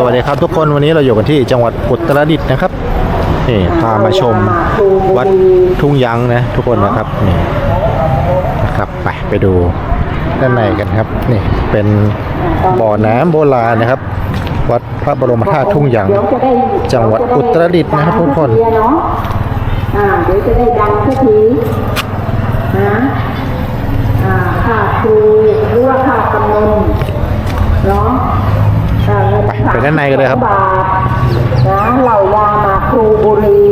สวัสดีครับทุกคนวันนี้เราอยู่กันที่จังหวัดอุตรดิตถ์นะครับนี่พามาชมวัดทุ่งยังนะทุกคนนะครับนี่นะครับไปไปดูด้านในกันครับนี่เป็นบ่อน้ำโบราณนะครับ วัดพระบรมธาตุทุ่งยังจังหวัดอุตรดิตถ์นะครับทุกคนเนาะอ่าเดี๋ยวจะได้ดังสักทีนะอ่าค่าครูหรือว่าค่ากำนมเนาะอ่าเงิน ไปไปด้านในกันเลยครับบาทนะเหล่ายามาครูบุรี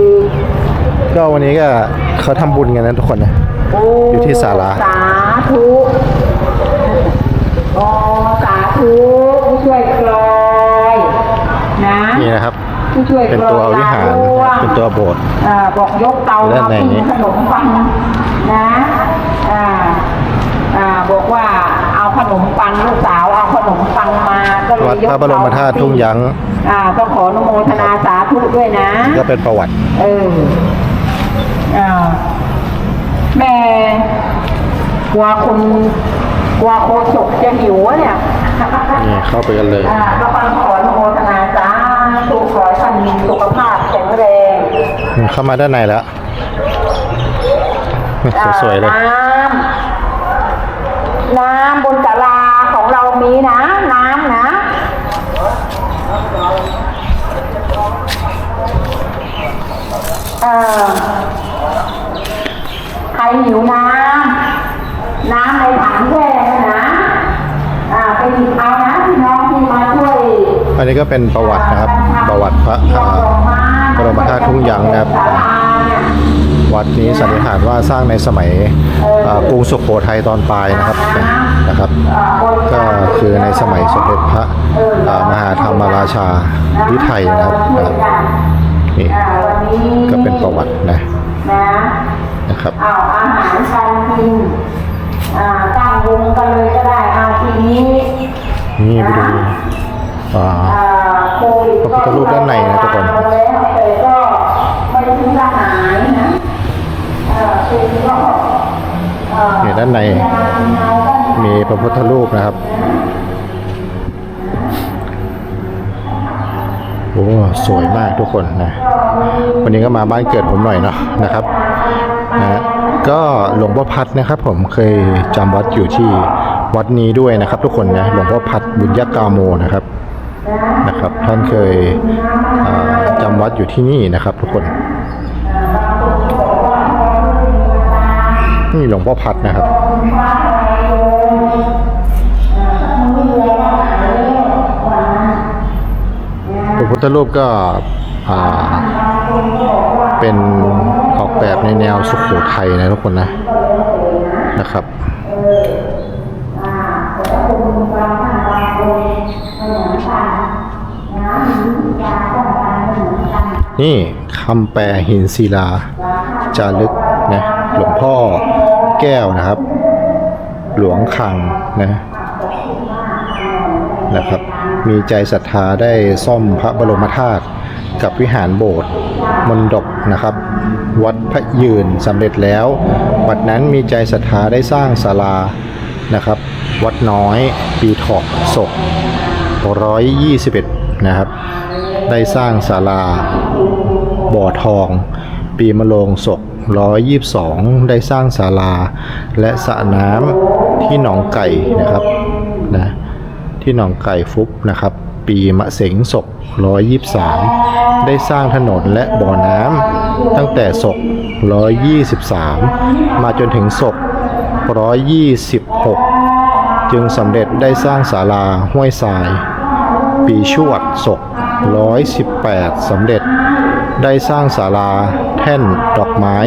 ก็วันนี้ก็เขาทำบุญกันนะทุกคนนะโอ้อยู่ที่ศาลาสาธุโอ้สาธุผู้ช่วยกลอยนะนี่นะครับผู้ช่วยเป็นตัววิหารกลอยเป็นตัวโบสถ์อ่าบอกยกเตาด้านในนี้ขนมปังนะอ่าอ่าบอกว่าเอาขนมปังลูกสาว วัดยกพระบรมธาตุทุ่งยัง อ่าต้องขออนุโมทนาสาธุด้วยนะ ก็เป็นประวัติ เอออ่าแม่กลัวคุณกลัวโคศกจะหิวอะเนี่ย นี่ เข้าไปกันเลย อ่าก็ฟังขออนุโมทนาสาธุขอให้ท่านมีสุขภาพแข็งแรงเข้ามาด้านในแล้ว สวยๆเลย อ่าน้ำน้ำบนศาลาของเรามีนะ น้ำนะ เอ่อใครหิวน้ำ น้ำในถังแช่นะ อ่าไปหยิบเอานะพี่น้องที่มาช่วย อันนี้ก็ เป็นประวัตินะครับ ประวัติพระอ่าบรมธาตุทุ่งยังนะครับศาลาเนี่ยวัดนี้สันนิษฐานว่าสร้างในสมัยอ่ากรุงสุโขทัยตอนปลายนะครับนะครับ ก็คือในสมัยสมเด็จพระอ่ามหาธรรมราชาวิไทยนะครับนะครับนี่อ่าวันนี้ก็เป็นประวัตินะนะนะครับเอาอาหารการกินอ่าตั้งวงกันเลยก็ได้เอาทีนี้นี่ไปดูอ่าอ่าโควิด พระพุทธรูปด้านในนะทุกคนแล้วแต่ก็ไม่ถึงจะหายนะเอ่อเป็นก็เอ่อเนี่ยด้านใน มีพระพุทธรูปนะครับโอ้สวยมากทุกคนนะ วันนี้ก็มาบ้านเกิดผมหน่อยเนาะนะครับนะฮะก็หลวงพ่อพัดนะครับ ผมเคยจำวัดอยู่ที่วัดนี้ด้วยนะครับ ทุกคนนะหลวงพ่อพัดบุญยกาโมนะครับ นะครับ ท่านเคยจำวัดอยู่ที่นี่นะครับ ทุกคน นี่หลวงพ่อพัดนะครับพระพุทธรูปก็เป็นออกแบบในแนวสุโขทัยนะทุกคนนะนะครับ นี่คำแปลหินศิลา จารึกนะหลวงพ่อแก้วนะครับ หลวงคังนะนะครับ มีใจศรัทธาได้ซ่อมพระบรมธาตุกับวิหารโบสถ์มนดกนะครับ วัดพระยืนสำเร็จแล้ววัดนั้นมีใจศรัทธาได้สร้างศาลานะครับ วัดน้อยปีถาะศก121 นะครับ ได้สร้างศาลา บ่อทอง ปีมะโรงศก122 ได้สร้างศาลา และสระน้ำที่หนองไก่นะครับนะที่หนองไก่ฟุบนะครับ ปีมะเสงศก123 ได้สร้างถนนและบ่อน้ำตั้งแต่ศก123 มาจนถึงศก126 จึงสำเร็จได้สร้างศาลาห้วยทราย ปีชวดศก 118 สำเร็จ ได้สร้างศาลาแท่นดอกไม้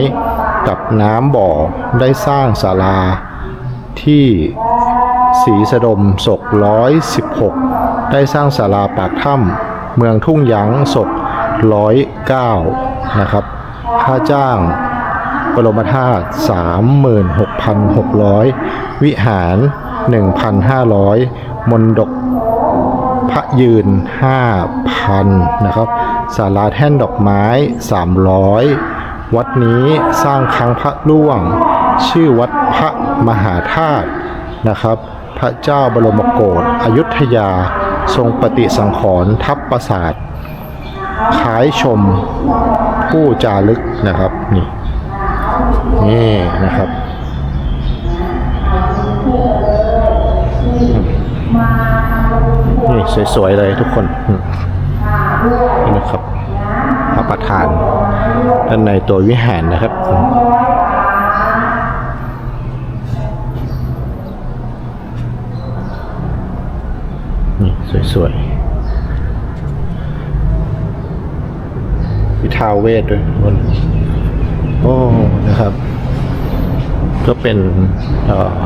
กับน้ำบ่อได้สร้างศาลา ที่ศรีสะดมศก116 ได้สร้างศาลาปากถ้ำเมืองทุ่งหยั้งศก109 นะครับ ค่าจ้างบรมธาตุ36,600 วิหาร 1,500 มนดกพระยืน 5,000นะครับศาลาแท่นดอกไม้ 300 วัดนี้สร้างครั้งพระล่วง ชื่อวัดพระมหาธาตุนะครับ พระเจ้าบรมโกศอยุธยา ทรงปฏิสังขรณ์ทัพปราสาทขายชมผู้จารึกนะครับนี่นี่นะครับนี่สวยๆเลยทุกคน นี่นะครับพระประธานด้านในตัววิหารนะครับนี่สวยๆมีทาวเวทด้วยบนโอ้นะครับ ก็เป็นเอ่อ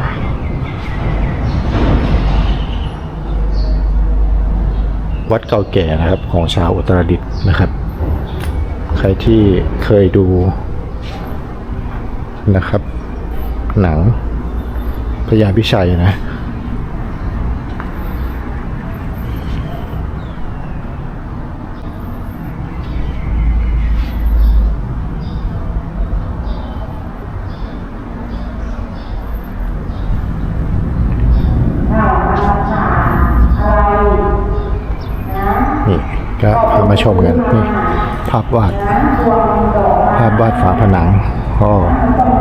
วัดเก่าแก่นะครับ ของชาวอุตรดิตถ์นะครับ ใครที่เคยดูนะครับ หนังพญาพิชัยนะ นี่ก็พามา ชมกันนี่ภาพวาด ภาพวาดฝาผนังก็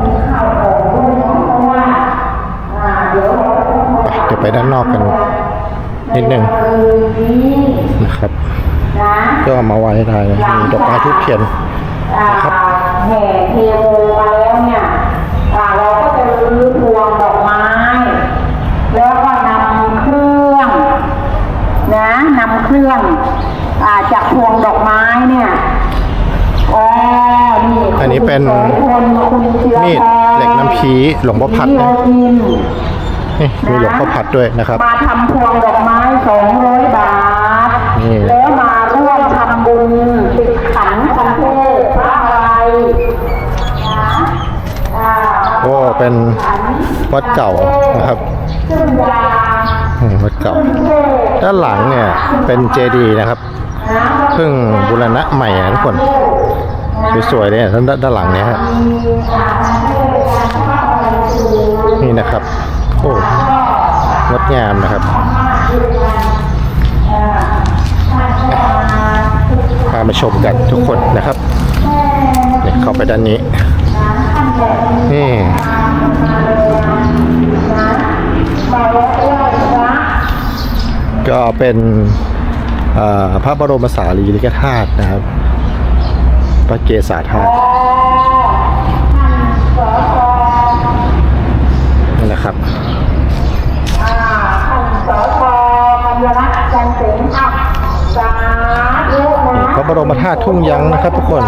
ไปเดี๋ยวไปด้านนอกกันนิดนึงนะครับ ก็มาไว้ได้มีดอกไม้ทุกเทียนครับแห่เทวเนี่ยอ่าเราก็จะรื้อพวงดอกไม้ แล้วก็นำเครื่องนะนำเครื่องอ่าจาก พวงดอกไม้เนี่ยอ๋อนี่อันนี้เป็นคุณคุณเชื้อมีดพรเหล็กน้ำพีหลวงพ่อพัดที่นะเรากินนี่มีหลวงพ่อพัดด้วยนะครับ มาทำพวงดอกไม้สองร้อยบาทนี่แล้วมาร่วมทำบุญติดขันคันเทศพระอะไรนะอ่าโอ้เป็นวัดเก่านะครับซึ่งยาอืมวัดเก่าเทศด้านหลังเนี่ยเป็นเจดีย์นะครับนะ เพิ่งบูรณะใหม่นะทุกคน สวยๆเลยเนี่ยด้านด้านหลังเนี่ยฮะมีอาคันเทศพระอะไรสูงนี่นะครับ โอ้งดงามนะครับพามาชมกันทุกคนนะครับเนี่ยเข้าไปด้านนี้ นี่ก็เป็น พระบรมสารีริกธาตุนะครับ พระเกศาธาตุนี่นะครับอ่าท่านสพรัตน์จันเสงค่ะสาธุนะพระบรมธาตุทุ่งยังนะครับทุกคน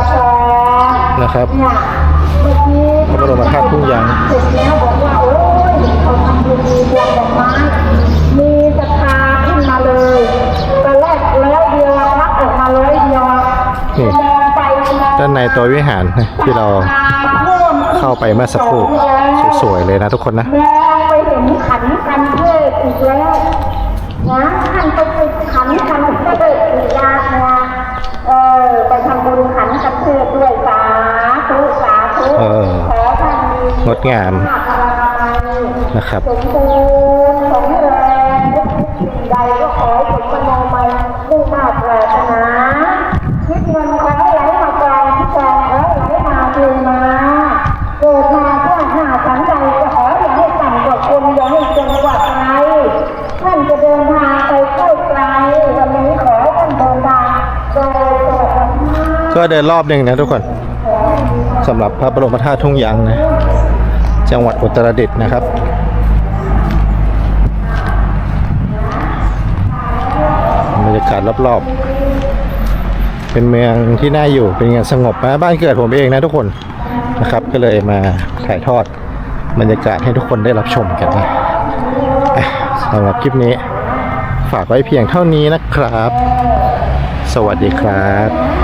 นะครับเนี่ยเมื่อกี้พระบรมธาตุทุ่งยั้ง ด้านในตัววิหารที่เราเข้าไปเมื่อสักครู่สวยๆเลยนะทุกคนนะไปเห็นขันกันเทศอีกแล้วนะท่านไปติดขันกันเทศอีกแล้วนะเออไปทำบุญขันกันเทศด้วยสาธุสาธุขอท่านงดงามนะครับ สมบูรณ์สมแรงสิ่งใดก็ขอให้สมโนไมมุ่งมาปรารถนาคิดเงินขอให้ไหลมากองที่กองขอให้ไหลมาเทมาเกิดมาเพื่อหาสันใดจะขออย่าให้ต่ำกว่าคนอย่าให้จนกว่าใครท่านจะเดินทางไปใกล้ไกลวันนี้ขอให้ท่านเดินทางโดยปลอดภัย ก็เดินรอบหนึ่งนะทุกคนสำหรับพระบรมธาตุทุ่งยั้งนะจังหวัดอุตรดิตถ์นะครับบรรยากาศรอบๆ เป็นเมืองที่น่าอยู่เป็นเมืองสงบนะบ้านเกิดผมเองนะทุกคนนะครับ ก็เลยมาถ่ายทอดบรรยากาศให้ทุกคนได้รับชมกันนะสำหรับคลิปนี้ ฝากไว้เพียงเท่านี้นะครับ สวัสดีครับ